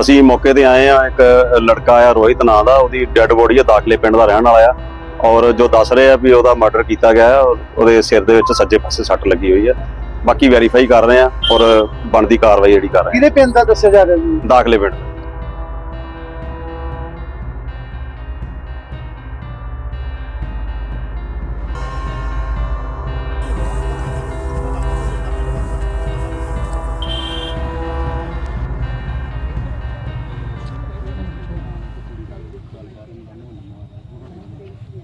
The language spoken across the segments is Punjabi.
ਅਸੀਂ ਮੌਕੇ ਤੇ ਆਏ ਆ ਇੱਕ ਲੜਕਾ ਆ ਰੋਹਿਤ ਨਾਂ ਦਾ ਉਹਦੀ ਡੈੱਡ ਬੋਡੀ ਆ ਦਾਖਲੇ ਪਿੰਡ ਦਾ ਰਹਿਣ ਵਾਲਾ ਆ। ਔਰ ਜੋ ਦੱਸ ਰਹੇ ਆ ਵੀ ਉਹਦਾ ਮਰਡਰ ਕੀਤਾ ਗਿਆ ਹੈ ਔਰ ਉਹਦੇ ਸਿਰ ਦੇ ਵਿੱਚ ਸੱਜੇ ਪਾਸੇ ਸੱਟ ਲੱਗੀ ਹੋਈ ਆ। ਬਾਕੀ ਵੈਰੀਫਾਈ ਕਰ ਰਹੇ ਆ ਔਰ ਬਣਦੀ ਕਾਰਵਾਈ ਜਿਹੜੀ ਕਰ ਰਹੇ ਕਿਹਦੇ ਪਿੰਡ ਦਾ ਦੱਸਿਆ ਜਾ ਰਿਹਾ ਜੀ? ਆ ਦਾਖਲੇ ਪਿੰਡ।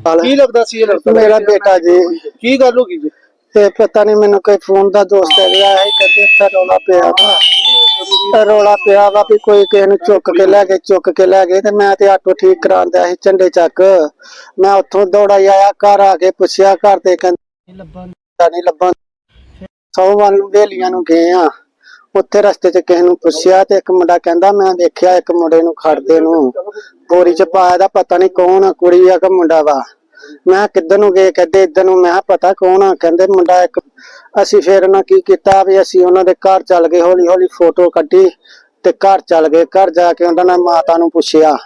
ਕੀ ਲੱਗਦਾ ਸੀ ਇਹ ਲੜਕਾ? ਮੇਰਾ ਬੇਟਾ ਜੀ। ਕੀ ਗੱਲ ਹੋ ਗਈ ਜੀ? ਤੇ ਪਤਾ ਨਹੀਂ ਮੈਨੂੰ ਕੋਈ ਫੋਨ ਦਾ ਦੋਸਤ ਹੈ ਰਿਹਾ ਹੈ ਕਹਿੰਦੇ ਇੱਥੇ ਰੌਲਾ ਪਿਆ ਵਾ। ਰੌਲਾ ਪਿਆ ਵਾ ਵੀ ਕੋਈ ਕਿਸੇ ਨੂੰ ਚੁੱਕ ਕੇ ਲੈ ਗਏ ਚੁੱਕ ਕੇ ਲੈ ਗਏ ਤੇ ਮੈਂ ਤੇ ਆਟੋ ਠੀਕ ਕਰਾਉਂਦਾ ਸੀ ਝੰਡੇ ਚੱਕ। ਮੈਂ ਉੱਥੋਂ ਦੌੜਾ ਹੀ ਆਇਆ ਘਰ ਆ ਕੇ ਪੁੱਛਿਆ ਘਰ ਦੇ ਕਹਿੰਦੇ ਲੱਭਣ ਨਹੀਂ ਲੱਭਣ ਸੌ ਵੱਲ ਨੂੰ ਵੇਲੀਆਂ ਨੂੰ ਗਏ ਆ। ਉੱਥੇ ਰਸਤੇ 'ਚ ਕਿਸੇ ਨੂੰ ਪੁੱਛਿਆ ਤੇ ਇੱਕ ਮੁੰਡਾ ਕਹਿੰਦਾ ਮੈਂ ਦੇਖਿਆ ਇੱਕ ਮੁੰਡੇ ਨੂੰ ਖੜਦੇ ਨੂੰ। ਬੋਰੀ 'ਚ ਪਾਇਆ ਦਾ ਪਤਾ ਨਹੀਂ ਕੌਣ ਆ ਕੁੜੀ ਆ ਕਿ ਮੁੰਡਾ ਵਾ। ਮੈਂ ਕਿਹਾ ਕਿੱਧਰ ਨੂੰ ਗਏ, ਕਹਿੰਦੇ ਇੱਧਰ ਨੂੰ, ਮੈਂ ਕਿਹਾ ਪਤਾ ਕੌਣ ਆ? ਕਹਿੰਦੇ ਮੁੰਡਾ ਇੱਕ, ਅਸੀਂ ਫੇਰ ਉਹਨਾਂ ਕੀ ਕੀਤਾ ਵੀ ਅਸੀਂ ਉਹਨਾਂ ਦੇ ਘਰ ਚੱਲ ਗਏ ਹੌਲੀ ਹੌਲੀ ਫੋਟੋ ਕੱਢੀ ਤੇ ਘਰ ਚੱਲ ਗਏ। ਘਰ ਜਾ ਕੇ ਉਹਨਾਂ ਨੇ ਮਾਤਾ ਨੂੰ ਪੁੱਛਿਆ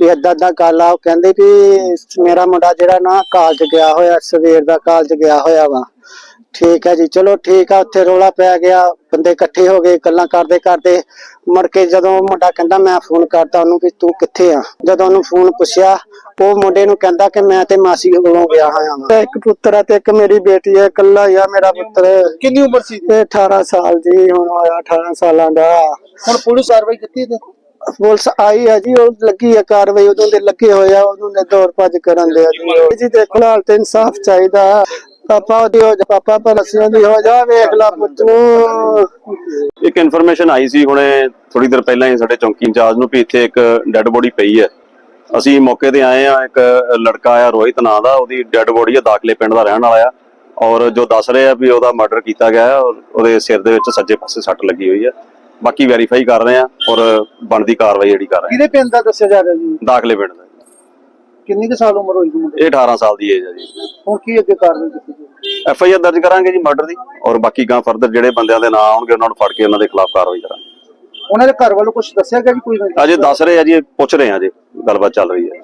ਵੀ ਏਦਾਂ ਦਾ ਗੱਲ ਆ। ਉਹ ਕਹਿੰਦੇ ਵੀ ਮੇਰਾ ਮੁੰਡਾ ਜਿਹੜਾ ਨਾ ਕਾਲਜ ਗਿਆ ਹੋਇਆ, ਸਵੇਰ ਦਾ ਕਾਲਜ ਗਿਆ ਹੋਇਆ ਵਾ। ਠੀਕ ਹੈ ਜੀ, ਚਲੋ ਠੀਕ ਆ, ਉੱਥੇ ਰੋਲਾ ਪੈ ਗਿਆ, ਬੰਦੇ ਇਕੱਠੇ ਹੋ ਗਏ, ਗੱਲਾਂ ਕਰਦੇ ਕਰਦੇ ਮੁੜ ਕੇ ਜਦੋਂ ਮੁੰਡਾ ਕਹਿੰਦਾ ਮੈਂ ਫੋਨ ਕਰਤਾ ਉਹਨੂੰ ਵੀ ਤੂੰ ਕਿੱਥੇ ਆ? ਜਦੋਂ ਉਹਨੂੰ ਫੋਨ ਪੁੱਛਿਆ ਉਹ ਮੁੰਡੇ ਨੂੰ ਕਹਿੰਦਾ ਕਿ ਮੈਂ ਤੇ ਮਾਸੀ ਕੋਲੋਂ ਗਿਆ ਹੋਇਆ ਵਾਂ। ਇੱਕ ਪੁੱਤਰ ਆ ਤੇ ਇੱਕ ਮੇਰੀ ਬੇਟੀ ਹੈ ਇਕੱਲਾ ਹੀ ਆ ਮੇਰਾ ਪੁੱਤਰ। ਕਿੰਨੀ ਉਮਰ ਸੀ? ਇਹ 18 ਸਾਲ ਜੀ ਹੁਣ ਹੋਇਆ 18 ਸਾਲਾਂ ਦਾ। ਹੁਣ ਪੁਲਿਸ ਕਾਰਵਾਈ ਕੀਤੀ ਤੇ ਪੁਲਿਸ ਆਈ ਹੈ ਜੀ ਉਹ ਲੱਗੀ ਹੈ ਕਾਰਵਾਈ ਉਦੋਂ ਦੇ ਲੱਗੇ ਹੋਏ ਆ ਉਦੋਂ ਦੇ ਦੌੜ ਭੱਜ ਕਰਨ ਦੇ ਆ ਜੀ। ਜੀ ਦੇਖੋ ਹਾਲ ਤੇ ਇਨਸਾਫ ਚਾਹੀਦਾ। ਪਾਪਾ ਦੀ ਹੋ ਜਾ ਪਾਪਾ ਪਲਸਿਆਂ ਦੀ ਹੋ ਜਾ ਵੇਖ ਲਾ ਪੁੱਤੂ। ਇੱਕ ਇਨਫੋਰਮੇਸ਼ਨ ਆਈ ਸੀ ਹੁਣੇ ਥੋੜੀ ਦੇਰ ਪਹਿਲਾਂ ਹੀ ਸਾਡੇ ਚੌਂਕੀ ਇੰਚਾਰਜ ਨੂੰ ਵੀ ਇੱਥੇ ਇੱਕ ਡੈੱਡ ਬੋਡੀ ਪਈ ਹੈ। ਅਸੀਂ ਮੌਕੇ ਤੇ ਆਏ ਆ ਇੱਕ ਲੜਕਾ ਆ ਰੋਹਿਤ ਨਾਂ ਦਾ ਉਹਦੀ ਡੈੱਡ ਬੋਡੀ ਆ ਦਾਖਲੇ ਪਿੰਡ ਦਾ ਰਹਿਣ ਵਾਲਾ ਆ। ਔਰ ਜੋ ਦੱਸ ਰਹੇ ਆ ਵੀ ਉਹਦਾ ਮਰਡਰ ਕੀਤਾ ਗਿਆ ਹੈ ਔਰ ਉਹਦੇ ਸਿਰ ਦੇ ਵਿੱਚ ਸੱਜੇ ਪਾਸੇ ਸੱਟ ਲੱਗੀ ਹੋਈ ਆ। ਬਾਕੀ ਵੈਰੀਫਾਈ ਕਰ ਰਹੇ ਆ ਔਰ ਬਣਦੀ ਕਾਰਵਾਈ ਜਿਹੜੀ ਕਰ ਰਹੇ ਕਿਹਦੇ ਪਿੰਡ ਦਾ ਦੱਸਿਆ ਜਾ ਰਿਹਾ ਜੀ? ਦਾਖਲੇ ਪਿੰਡ ਦਾ। ਕਿੰਨੀ ਕੁ ਸਾਲ ਉਮਰ ਹੋਈ ਜੀ ਮੁੰਡੇ ਇਹ 18 ਸਾਲ ਦੀ ਏਜ ਆ ਜੀ? ਹੁਣ ਕੀ ਅੱਗੇ ਕਾਰਵਾਈ ਕੀਤੀ ਐਫ ਆਈ ਆਰ ਦਰਜ ਕਰਾਂਗੇ ਜੀ ਮਰਡਰ ਦੀ ਔਰ ਬਾਕੀ ਗਾਂ ਫਰਦਰ ਜਿਹੜੇ ਬੰਦਿਆਂ ਦੇ ਨਾਂ ਆਉਣਗੇ ਉਹਨਾਂ ਨੂੰ ਫੜ ਕੇ ਉਹਨਾਂ ਦੇ ਖਿਲਾਫ ਕਾਰਵਾਈ ਕਰਾਂਗੇ। ਉਹਨਾਂ ਦੇ ਘਰ ਵੱਲੋਂ ਕੁਝ ਦੱਸਿਆ ਗਿਆ ਜੀ ਕੋਈ ਨਹੀਂ ਅਜੇ ਦੱਸ ਰਹੇ ਆ ਜੀ, ਪੁੱਛ ਰਹੇ ਆ ਜੀ, ਗੱਲਬਾਤ ਚੱਲ ਰਹੀ ਹੈ।